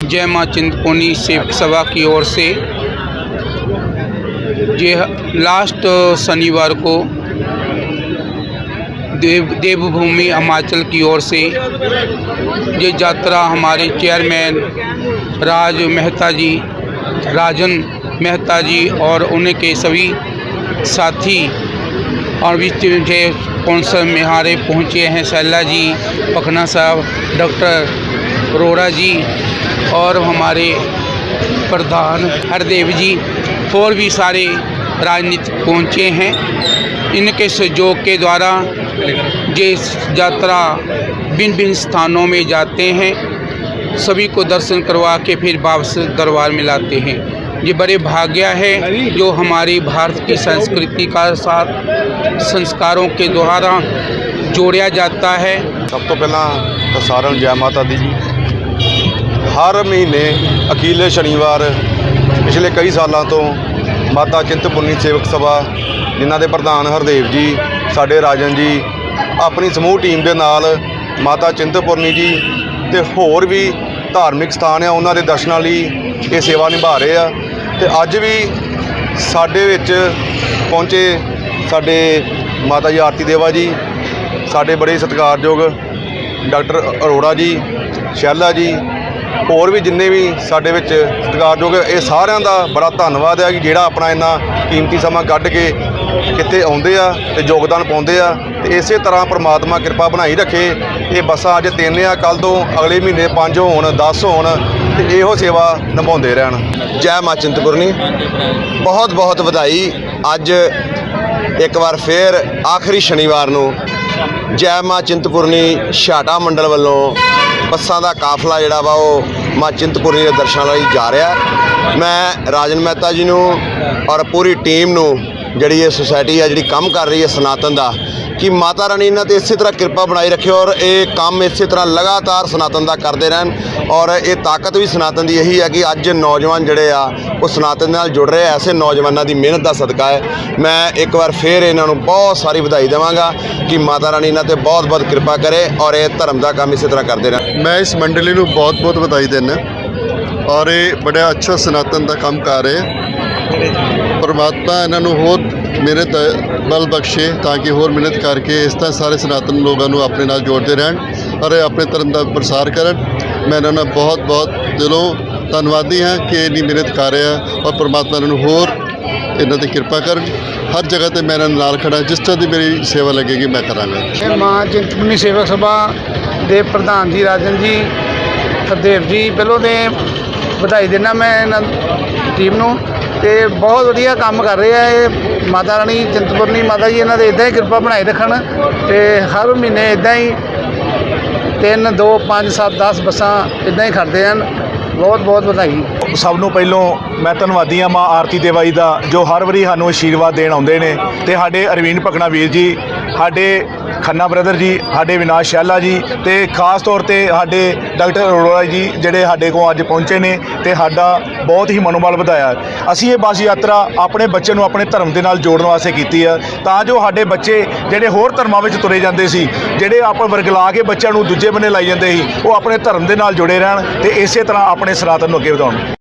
जय माँ चिंतपूर्णी सेवक सभा की ओर से ये लास्ट शनिवार को देव देवभूमि हिमाचल की ओर से ये यात्रा हमारे चेयरमैन राज मेहता जी, राजन मेहता जी और उनके सभी साथी और भी स्पॉन्सर में हमारे पहुँचे हैं सैला जी, पखना साहब, डॉक्टर अरोड़ा जी और हमारे प्रधान हरदेव जी, और भी सारे राजनीतिक पहुँचे हैं। इनके सहयोग के द्वारा ये यात्रा भिन्न भिन्न स्थानों में जाते हैं। सभी को दर्शन करवा के फिर वापस दरबार में लाते हैं। ये बड़े भाग्य है जो हमारी भारत की संस्कृति का साथ संस्कारों के द्वारा जोड़िया जाता है। सब तो पहला सारण जय माता दी जी। ਹਰ ਮਹੀਨੇ ਅਖੀਰਲੇ ਸ਼ਨੀਵਾਰ ਪਿਛਲੇ ਕਈ ਸਾਲਾਂ ਤੋਂ ਮਾਤਾ ਚਿੰਤਪੁਰਨੀ ਸੇਵਕ ਸਭਾ, ਜਿਨ੍ਹਾਂ ਦੇ ਪ੍ਰਧਾਨ ਹਰਦੇਵ ਜੀ, ਸਾਡੇ ਰਾਜਨ ਜੀ, ਆਪਣੀ ਸਮੂਹ ਟੀਮ ਦੇ ਨਾਲ ਮਾਤਾ ਚਿੰਤਪੁਰਨੀ ਜੀ ਤੇ ਹੋਰ ਵੀ ਧਾਰਮਿਕ ਸਥਾਨ ਆ, ਉਹਨਾਂ ਦੇ ਦਰਸ਼ਨਾਂ ਲਈ ਇਹ ਸੇਵਾ ਨਿਭਾ ਰਹੇ ਆ। ਤੇ ਅੱਜ ਵੀ ਸਾਡੇ ਵਿੱਚ ਪਹੁੰਚੇ ਸਾਡੇ ਮਾਤਾ ਜੀ ਆਰਤੀ ਦੇਵਾ ਜੀ, ਸਾਡੇ ਬੜੇ ਸਤਿਕਾਰਯੋਗ ਡਾਕਟਰ ਅਰੋੜਾ ਜੀ, ਸ਼ੈਲਾ ਜੀ ਹੋਰ ਵੀ ਜਿੰਨੇ ਵੀ ਸਾਡੇ ਵਿੱਚ ਸਤਿਕਾਰਯੋਗ ਇਹ ਸਾਰਿਆਂ ਦਾ ਬੜਾ ਧੰਨਵਾਦ ਹੈ ਕਿ ਜਿਹੜਾ ਆਪਣਾ ਇੰਨਾ ਕੀਮਤੀ ਸਮਾਂ ਕੱਢ ਕੇ ਕਿੱਥੇ ਆਉਂਦੇ ਆ ਤੇ ਯੋਗਦਾਨ ਪਾਉਂਦੇ ਆ ਤੇ ਇਸੇ ਤਰ੍ਹਾਂ ਪ੍ਰਮਾਤਮਾ ਕਿਰਪਾ ਬਣਾਈ ਰੱਖੇ। ਇਹ ਬੱਸਾਂ ਅੱਜ ਤਿੰਨ ਆ ਕੱਲ ਤੋਂ ਅਗਲੇ ਮਹੀਨੇ ਪੰਜ ਹੋਣ 10 ਹੋਣ ਤੇ ਇਹੋ ਸੇਵਾ ਨਿਭਾਉਂਦੇ ਰਹਿਣ। ਜੈ ਮਾਂ ਚਿੰਤਪੁਰਨੀ। ਬਹੁਤ ਬਹੁਤ ਵਧਾਈ। ਅੱਜ ਇੱਕ ਵਾਰ ਫੇਰ ਆਖਰੀ ਸ਼ਨੀਵਾਰ ਨੂੰ ਜੈ ਮਾਂ ਚਿੰਤਪੁਰਨੀ ਛਾਟਾ ਮੰਡਲ ਵੱਲੋਂ ਬੱਸਾਂ ਦਾ ਕਾਫਲਾ ਜਿਹੜਾ ਵਾ ਉਹ ਮਾਂ ਚਿੰਤਪੁਰਨੀ ਦੇ ਦਰਸ਼ਨਾਂ ਲਈ ਜਾ ਰਿਹਾ ਮੈਂ ਰਾਜਨ ਮਹਿਤਾ ਜੀ ਨੂੰ ਔਰ ਪੂਰੀ ਟੀਮ ਨੂੰ ਜਿਹੜੀ ਇਹ ਸੁਸਾਇਟੀ ਆ, ਜਿਹੜੀ ਕੰਮ ਕਰ ਰਹੀ ਹੈ ਸਨਾਤਨ ਦਾ, ਕਿ ਮਾਤਾ ਰਾਣੀ ਇਹਨਾਂ ਤੇ ਇਸੇ ਤਰ੍ਹਾਂ ਕਿਰਪਾ ਬਣਾਈ ਰੱਖਿਓ ਔਰ ਇਹ ਕੰਮ ਇਸੇ ਤਰ੍ਹਾਂ ਲਗਾਤਾਰ ਸਨਾਤਨ ਦਾ ਕਰਦੇ ਰਹਿਣ ਔਰ ਇਹ ਤਾਕਤ ਵੀ ਸਨਾਤਨ ਦੀ ਇਹੀ ਹੈ ਕਿ ਅੱਜ ਨੌਜਵਾਨ ਜਿਹੜੇ ਆ, ਉਹ ਸਨਾਤਨ ਨਾਲ ਜੁੜ ਰਹੇ ਐਸੇ ਨੌਜਵਾਨਾਂ ਦੀ ਮਿਹਨਤ ਦਾ ਸਦਕਾ ਹੈ। ਮੈਂ ਇੱਕ ਵਾਰ ਫੇਰ ਇਹਨਾਂ ਨੂੰ ਬਹੁਤ ਸਾਰੀ ਵਧਾਈ ਦੇਵਾਂਗਾ ਕਿ ਮਾਤਾ ਰਾਣੀ ਇਹਨਾਂ ਤੇ ਬਹੁਤ ਬਹੁਤ ਕਿਰਪਾ ਕਰੇ ਔਰ ਇਹ ਧਰਮ ਦਾ ਕੰਮ ਇਸੇ ਤਰ੍ਹਾਂ ਕਰਦੇ ਰਹਿਣ। ਮੈਂ ਇਸ ਮੰਡਲੀ ਨੂੰ ਬਹੁਤ ਬਹੁਤ ਵਧਾਈ ਦਿੰਦਾ ਔਰ ਇਹ ਬੜਾ ਅੱਛਾ ਸਨਾਤਨ ਦਾ ਕੰਮ ਕਰ ਰਹੇ ਹੈ। ਪਰਮਾਤਮਾ ਇਹਨਾਂ ਨੂੰ ਹੋਰ ਮਿਹਨਤ ਬਲ ਬਖਸ਼ੇ ਤਾਂ ਕਿ ਹੋਰ ਮਿਹਨਤ ਕਰਕੇ ਇਸ ਤਰ੍ਹਾਂ ਸਾਰੇ ਸਨਾਤਨ ਲੋਕਾਂ ਨੂੰ ਆਪਣੇ ਨਾਲ ਜੋੜਦੇ ਰਹਿਣ ਔਰ ਆਪਣੇ ਧਰਮ ਦਾ ਪ੍ਰਸਾਰ ਕਰਨ। ਮੈਂ ਇਹਨਾਂ ਦਾ ਬਹੁਤ ਬਹੁਤ ਦਿਲੋਂ ਧੰਨਵਾਦੀ ਹਾਂ ਕਿ ਇੰਨੀ ਮਿਹਨਤ ਕਰ ਰਹੇ ਆ ਔਰ ਪਰਮਾਤਮਾ ਇਹਨਾਂ ਨੂੰ ਹੋਰ ਇਹਨਾਂ ਤੇ ਕਿਰਪਾ ਕਰਨ। ਹਰ ਜਗ੍ਹਾ ਤੇ ਮੈਂ ਇਹਨਾਂ ਨਾਲ ਖੜਾ ਜਿਸ ਤਰ੍ਹਾਂ ਦੀ ਮੇਰੀ ਸੇਵਾ ਲੱਗੇਗੀ ਮੈਂ ਕਰਾਂਗਾ। ਇਹ ਮਾਂ ਚਿੰਤਪੁਰਨੀ ਸੇਵਕ ਸਭਾ ਦੇ ਪ੍ਰਧਾਨ ਜੀ ਰਾਜਨ ਜੀ, ਹਰਦੇਵ ਜੀ, ਪਹਿਲੋਂ ਦੇ ਵਧਾਈ ਦੇਣਾ ਮੈਂ ਇਹਨਾਂ ਟੀਮ ਨੂੰ। ਤੇ ਬਹੁਤ ਵਧੀਆ ਕੰਮ ਕਰ ਰਹੇ ਆ ਇਹ ਮਾਤਾ ਰਾਣੀ ਚਿੰਤਪੁਰਨੀ ਮਾਤਾ ਜੀ, ਇਹਨਾਂ ਦੇ ਇਦਾਂ ਹੀ ਕਿਰਪਾ ਬਣਾਈ ਰੱਖਣ ਤੇ ਹਰ ਮਹੀਨੇ ਇਦਾਂ ਹੀ 3 2 5 7 10 ਬੱਸਾਂ ਇਦਾਂ ਹੀ ਖੜਦੇ ਹਨ। ਬਹੁਤ ਬਹੁਤ ਵਧਾਈ। ਸਭ ਨੂੰ ਪਹਿਲੋਂ ਮੈਂ ਧੰਨਵਾਦੀ ਹਾਂ ਮਾਂ ਆਰਤੀ ਦੇਵਾ ਜੀ ਦਾ, ਜੋ ਹਰ ਵਾਰੀ ਸਾਨੂੰ ਆਸ਼ੀਰਵਾਦ ਦੇਣ ਆਉਂਦੇ ਨੇ। ਤੇ ਸਾਡੇ ਅਰਵਿੰਦ ਪਕਣਾ ਵੀਰ ਜੀ, ਸਾਡੇ ਖੰਨਾ ਬ੍ਰਦਰ ਜੀ, ਸਾਡੇ ਵਿਨਾਸ਼ ਸ਼ੈਲਾ ਜੀ ਤੇ ਖਾਸ ਤੌਰ ਤੇ ਸਾਡੇ ਡਾਕਟਰ ਅਰੋੜਾ ਜੀ ਜਿਹੜੇ ਸਾਡੇ ਕੋਲ ਅੱਜ ਪਹੁੰਚੇ ਨੇ ਤੇ ਸਾਡਾ ਬਹੁਤ ਹੀ ਮਨੋਬਲ ਵਧਾਇਆ। ਅਸੀਂ ਇਹ ਬੱਸ ਯਾਤਰਾ ਆਪਣੇ ਬੱਚੇ ਨੂੰ ਆਪਣੇ ਧਰਮ ਦੇ ਨਾਲ ਜੋੜਨ ਵਾਸਤੇ ਕੀਤੀ ਆ, ਤਾਂ ਜੋ ਸਾਡੇ ਬੱਚੇ ਜਿਹੜੇ ਹੋਰ ਧਰਮਾਂ ਵਿੱਚ ਤੁਰੇ ਜਾਂਦੇ ਸੀ, ਜਿਹੜੇ ਆਪਾਂ ਵਰਗਲਾ ਕੇ ਬੱਚਿਆਂ ਨੂੰ ਦੂਜੇ ਬੰਨੇ ਲਾਈ ਜਾਂਦੇ ਸੀ, ਉਹ ਆਪਣੇ ਧਰਮ ਦੇ ਨਾਲ ਜੁੜੇ ਰਹਿਣ ਤੇ ਇਸੇ ਤਰ੍ਹਾਂ ਆਪਣੇ ਸਨਾਤਨ ਨੂੰ ਅੱਗੇ ਵਧਾਉਣ।